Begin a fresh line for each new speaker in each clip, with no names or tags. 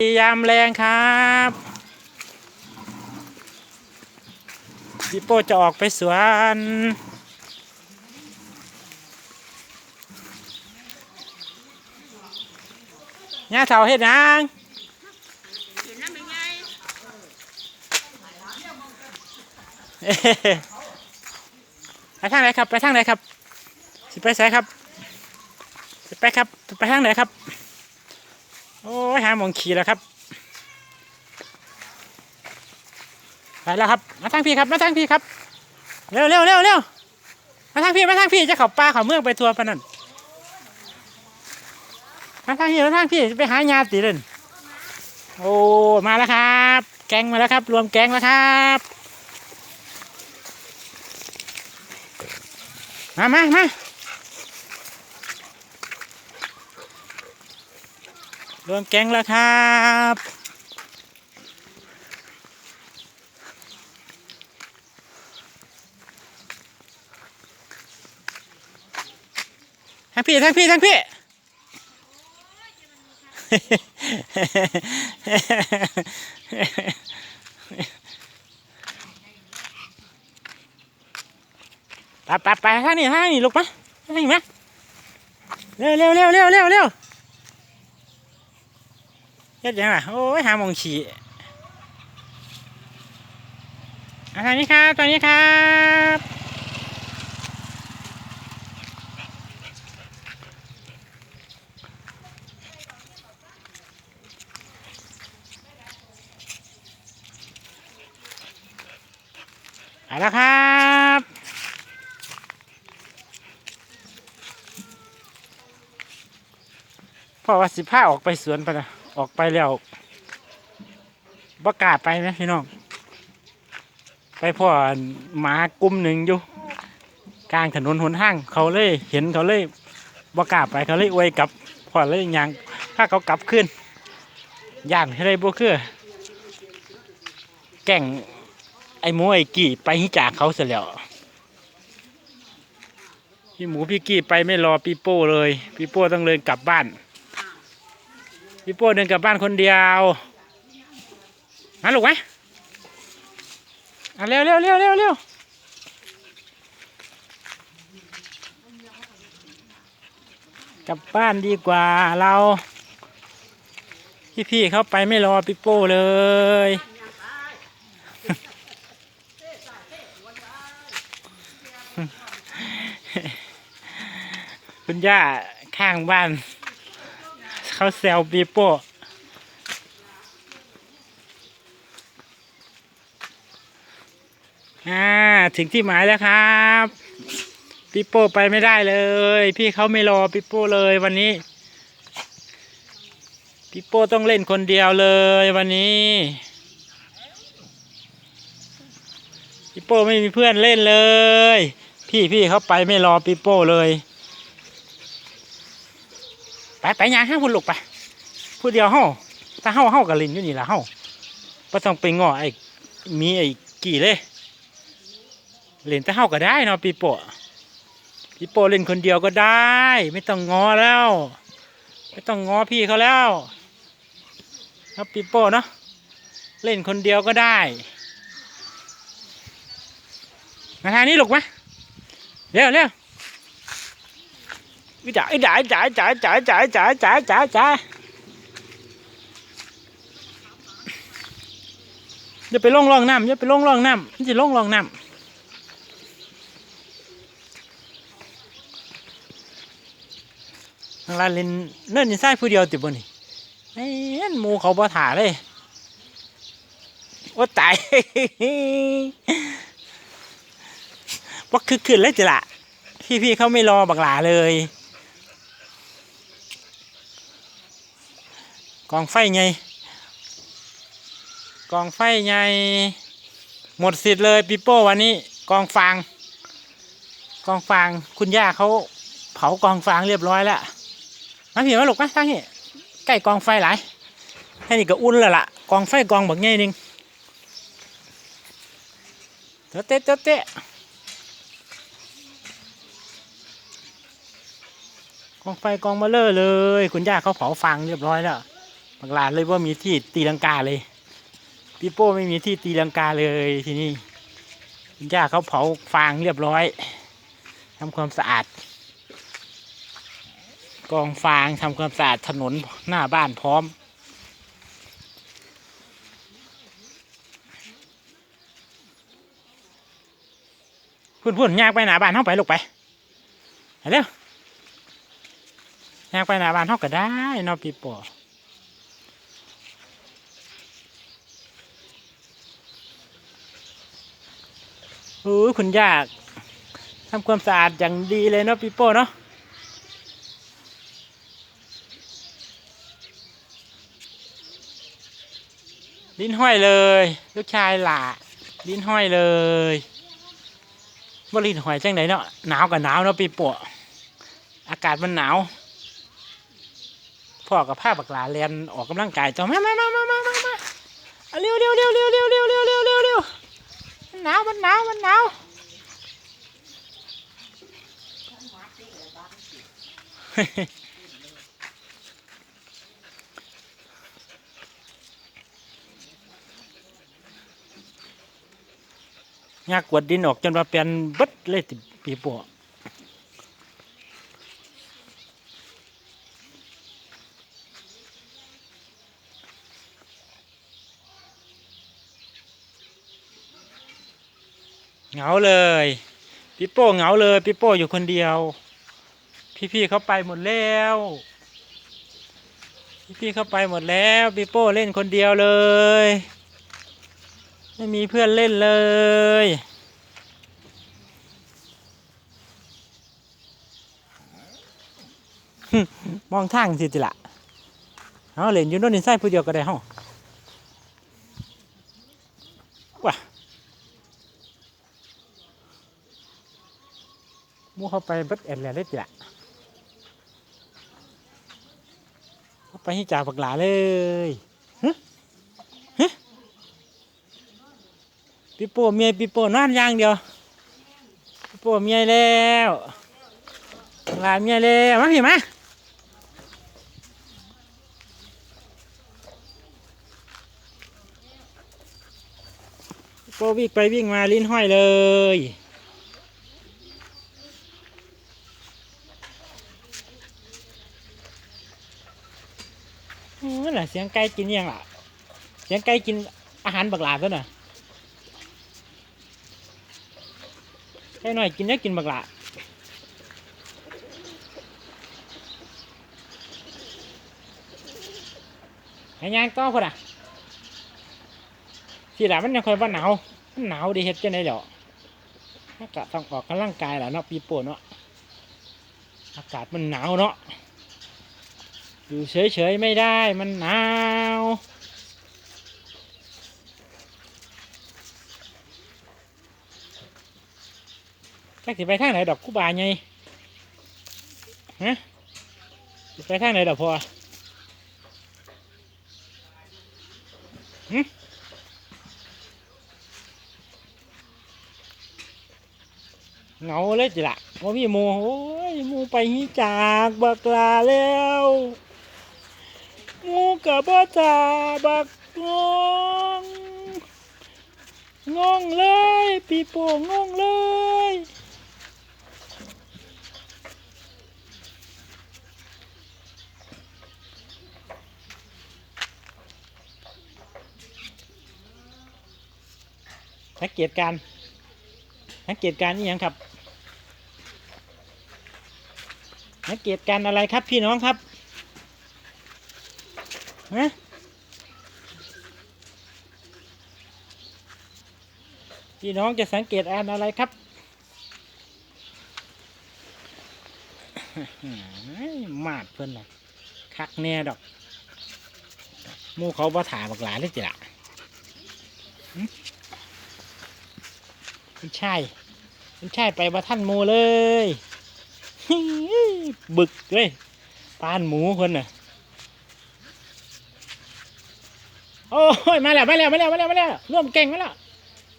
ยามแรงครับพี่โป้จะออกไปสวนย่าเฒ่าเฮ็ดยัง
เห็นน้ำเป็นไง
ไปทางไหนครับ ไปทางไหนครับ สิไปไสครับ สิไปครับ ไปทางไหนครับ โอ้ยหามองขี่แล้วครับ ไปแล้วครับ มาทางพี่ครับ มาทางพี่ครับ เร็วเร็วเร็วเร็วมาทางพี่ มาทางพี่ จะเขับป่าเขับเมืองไปทัวร์ปนั่นมาทางพี่มาทางพี่ไปหาญาติเล่นโอ้ มาแล้วครับ แกงมาแล้วครับ รวมแกงแล้วครับ มามามา รวมแก๊งแล้วครับทั้งพี่ทั้งพี่ทั้งพี่ไปไปไปทางนี้ทางนี้ลูกมาทางนี้มาเร็วเร็วเร็วเร็วเร็วเร็ว เฮ็ดยังไงโอ้ยหามองฉี่อะทางนี้ครับตอนนี้ครับไปแล้วครับพ่อว่าสิพาออกไปสวนไปนะ ออกไปแล้วบ่กล้าไปนะพี่น้อง ไปพ่อหมากลุ่มหนึ่งอยู่กลางถนนหนทางเขาเลยเห็นเขาเลยบ่กล้าไปเขาเลยอวยกับพ่อเลยยังถ้าเขากลับขึ้นย่านให้ได้บ่คือแก่งไอ้หมูไอ้กี่ไปหิจากเขาเสียแล้วพี่หมูพี่กี่ไปไม่รอปีโป้เลยปีโป้ต้องเลยกลับบ้าน ปีโป้เดินกลับบ้านคนเดียวมาลูกไหมอะเร็วเร็วเร็วเร็วเร็วกลับบ้านดีกว่าเราพี่พี่ๆเขาไปไม่รอปิโป้เลย คุณย่าข้างบ้าน เขาแซวปิโป้อ่าถึงที่หมายแล้วครับปิโป้ไปไม่ได้เลย พี่เขาไม่รอปิโป้เลยวันนี้ปิโป้ต้องเล่นคนเดียวเลยวันนี้ปิโป้ไม่มีเพื่อนเล่นเลย พี่พี่เขาไปไม่รอปิโป้เลย ไปไปยางห้าคุณลูกไปผู้เดียวเฮ้าถ้าเฮ้าเฮ้ากับลินอยู่นี่ละเฮ้าไ่ต้องไปง้อไอ้มีไอ้กี่เลยเล่นแต่เฮาก็ได้เนาะปีโป้ปีโป้เล่นคนเดียวก็ได้ ไม่ต้องงอแล้ว ไม่ต้องงอพี่เขาแล้วครับปีโป้เนาะเล่นคนเดียวก็ได้มาทางนี้ลูกมเร็วเร็ว วิจ่ายจ่ายจ่ายจ่ายจ่ายจ่ายจ่ายจ่ายจ่ายจ่ายอย่าไปล่องล่องน้ำอย่าไปล่องล่องน้ำมันจะล่องล่องน้ำทางร้านเล่นเนิ่นนี่ใส่ผู้เดียวติดบนี่ไอ้เห็นหมูเขาบ่ถ่าเลยว่าตายว่าคึกขึ้นเลยจิละพี่ๆเขาไม่รอบักหลาเลย กองไฟไงกองไฟไงหมดสิทธิ์เลยปิโป้วันนี้ กองฟาง กองฟางคุณย่าเขาเผากองฟางเรียบร้อยแล้วมาพี่มาหลกมาทางนี้ใกล้กองไฟหลายแค่นี้ก็อุ่นแล้วล่ะ กองไฟกองแบักใหญ่หนึงเตะเตะเตะเตะกองไฟกองมาเลอเลย คุณย่าเขาเผาฟางเรียบร้อยแล้ว บักหลาเลยว่ามีที่ตีลังกาเลยพี่โป้ไม่มีที่ตีลังกาเลยที่นี้คุณย่าเขาเผาฟางเรียบร้อยทำความสะอาด กองฟางทำความสะอาดถนนหน้าบ้านพร้อม พุ่นพุ่นยากไปหนาบ้านเข้าไปลูกไปเร็วยากไปหนาบ้านเข้าก็ได้นอปีโป้ อ้คุณยากทำความสะอาดอย่างดีเลยเนาะปีโป้เนาะลิ้นห้อยเลย ลูกชายหล่าลิ้นห้อยเลยว่าลิ้นห้อยจังไหนเนาะหนาวกับหนาวเนาะปีโป้อากาศมันหนาวพ่อกับผ้าบักหลาเรียนออกกำลังกายต่อมามามามามามามาเอาเร็วเร็วเร็วเร็วเร็วเร็วเร็ว หนาวมันหนาวมันหนาวยากกวดดินออกจนว่าเป็นบดเลยติปีโป้ เหงาเลยปีโป้เหงาเลยปีโป้อยู่คนเดียว พี่ๆเขาไปหมดแล้ว พี่ๆเขาไปหมดแล้วปีโป้เล่นคนเดียวเลย ไม่มีเพื่อนเล่นเลยมองทางสิจิละเอาเล่นอยู่โน่นนี่ใส่ผู้เดียวก็ได้ห้อง มูเข้าไปเบิดแอนแล้วเลยจิละเข้าไปให้จ่าบักหลาเลยฮึฮึปีโป้เมียปีโป้นอนอย่างเดียวปีโป้เมียแล้วหลาเมียแล้วมาพี่มาโปวิ่งไปวิ่งมาลิ้นห้อยเลยโอ้ยล่ะ เสียงไก่กินยังล่ะ เสียงไก่กินอาหารบักหลาตัวน่ะไก่หน่อยกินยังกินบักหลาให้ยางต่อคนอะทีหลังมันยังค่อยว่าหนาวมันหนาวดีเฮ็ดจังได๋ดอกอากาศต้องออกกำลังกายแหละเนาะปีโป้เนาะอากาศมันหนาวเนาะ อยู่เฉยๆไม่ได้มันหนาวจักสิไปทางไหนดอกกูบาไงฮะสิไปทางไหนดอกพอหึเหงาเลยจิละว่ามีหมูโอ้ยมูไปหิจากบักลาแล้ว หมูกับบัจาบักงงงงเลยปีโป้งงเลยสังเกตการสังเกตการนี่ยังครับสังเกตการอะไรครับพี่น้องครับ ฮะพี่น้องจะสังเกตอ่านอะไรครับ มาดเพื่อนล่ะคักแน่ดอกหมูเขาบ่ถาบักหลาเลยจิละหึไม่ใช่ไม่ใช่ไปบ่ท่านหมูเลย บึกเลยปานหมูคนน่ะ โอ้ยมาแล้วมาแล้วมาแล้วมาแล้วมาแล้วร่วมแกงมาแล้ว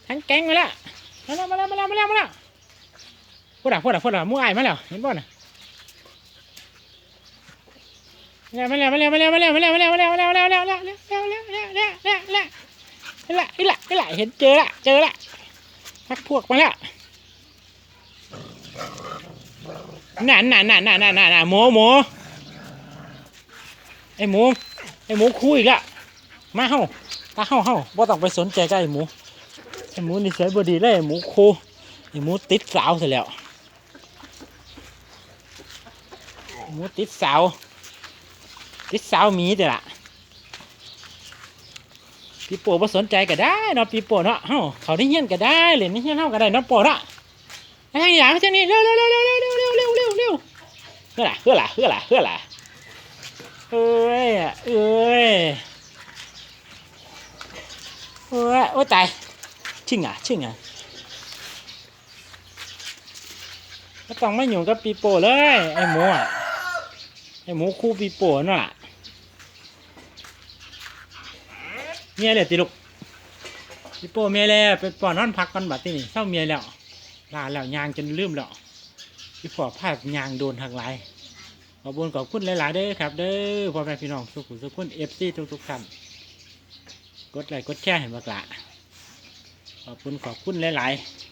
ทั้งแกงมาแล้วมาแล้วมาแล้วมาแล้วมาแล้วมาแล้วพูดอะพูดอะพูดอะมู่อายมาแล้วเห็นบ่น่ะมาแล้วมาแล้วมาแล้วมาแล้วมาแล้วมาแล้วมาแล้วมาแล้วมาแล้วมาแล้วมาแล้วมาแล้วมาแล้วมาแล้วมาแล้วมาแล้วมาแล้วอีละอีละเห็นเจอละเจอละพักพวกมาแล้วน่ะน่ะน่ะน่ะน่ะน่ะน่ะหมูหมูไอหมูไอหมูคุยอีกละ มาเฮาตาเฮาเฮาบ่ต้องไปสนใจกับไอหมูไอหมูนิสัยบดีเลยไอหมูโคไอหมูติดสาวซะแล้วหมูติดสาวติดสาวมีเด้อล่ะปีโป้บ่สนใจก็ได้เนาะปีโป้เนาะเฮาเขาได้เฮียนก็ได้เล่นในเฮียนเฮาก็ได้เนาะโป้เนาะไปทางนี้ล่ะไปทางนี้เร็วเร็วเร็วเร็วเร็วเร็วเร็วเร็วเร็วเร็วเฮ้อล่ะเฮ้อล่ะเฮ้อล่ะเฮ้อล่ะเอ้ยเอ้ยโอ้ยโอ้ยตายชิงอะชิงอะไม่ต้องไมาอยู่งกับปีโป้เลย ไอ้หมูอะไอ้หมูคู่ปีโป้นั่นล่ะเมียเลยติลูกปีโป้เมียแล้วไปปอนนอนพักกันบัดที่นี่เศร้าเมียแล้วลาแล้วยางจนลืมแล้วพี่พ่อพาดยางโดนทางไรขอบคุญขอบคุณหลายๆเด้อครับเด้อพ่อแม่พี่น้องสุขุมสุขุนเอฟซีทุกๆท่านกดไลค์กดแชร์เห็นบักละ ขอบคุณขอบคุณหลาย ๆ